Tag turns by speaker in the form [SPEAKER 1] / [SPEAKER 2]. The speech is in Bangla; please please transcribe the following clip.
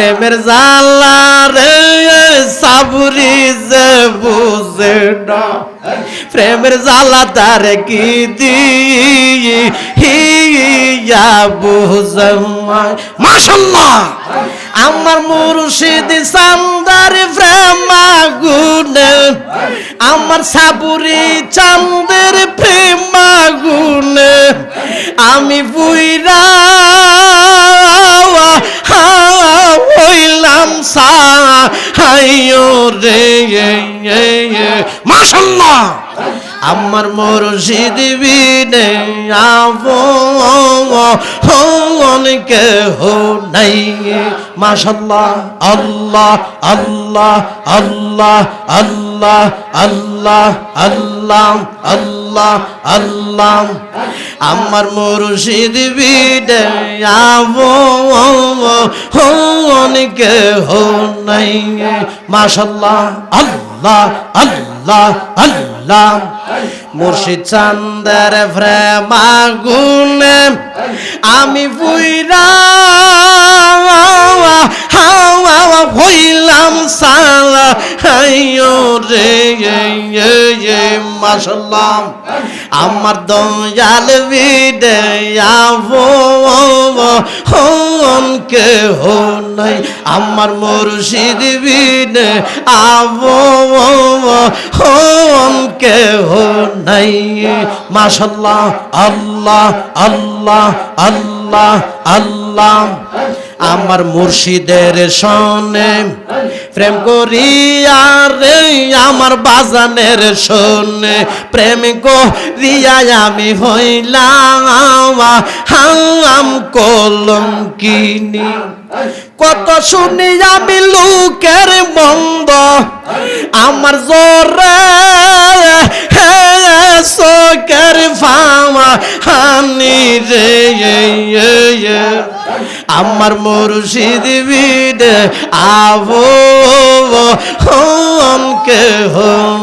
[SPEAKER 1] প্রেমের জালা রে বুঝে না। তার কি দি হিয়া মাশাল্লাহ! আমার মুর্শিদ সান্দার প্রেম আগুনে আমার সাবুরি চান্দের প্রেম আগুনে আমি বুইরা মাশাল্লাহ আমার মুর্শিদ বিনে আপন কেহ নাই। মাশাল্লাহ আল্লাহ আল্লাহ আল্লাহ আল্লাহ আল্লাহ আল্লাহ আল্লাহ আল্লাহ। আমার মুর্শিদ বিদে কেহ নাই। মাশাল্লাহ আল্লাহ আল্লাহ আল্লাহ। মুর্শিদ চান্দার ফ্রেমা গুনে আমি বুইরা রে মাশাল্লাহ আমার দয়াল বিদে কে হো নাই। আমার মুর্শিদ বিদে, আবো কে হো নাই। মাশাল্লাহ আল্লাহ আল্লাহ আল্লাহ আল্লাহ। আমার মুর্শিদের সনে প্রেম করিয়া রে, আমার বাজানের শোনে, প্রেম করিয়া আমি হইলাম হাম কলম কিনি কত শুনি আমি লোকের মন্দ, আমার জোরে চোখের ফামা হানি রে আমার মুর্শিদ বিদ আবো হম কে হম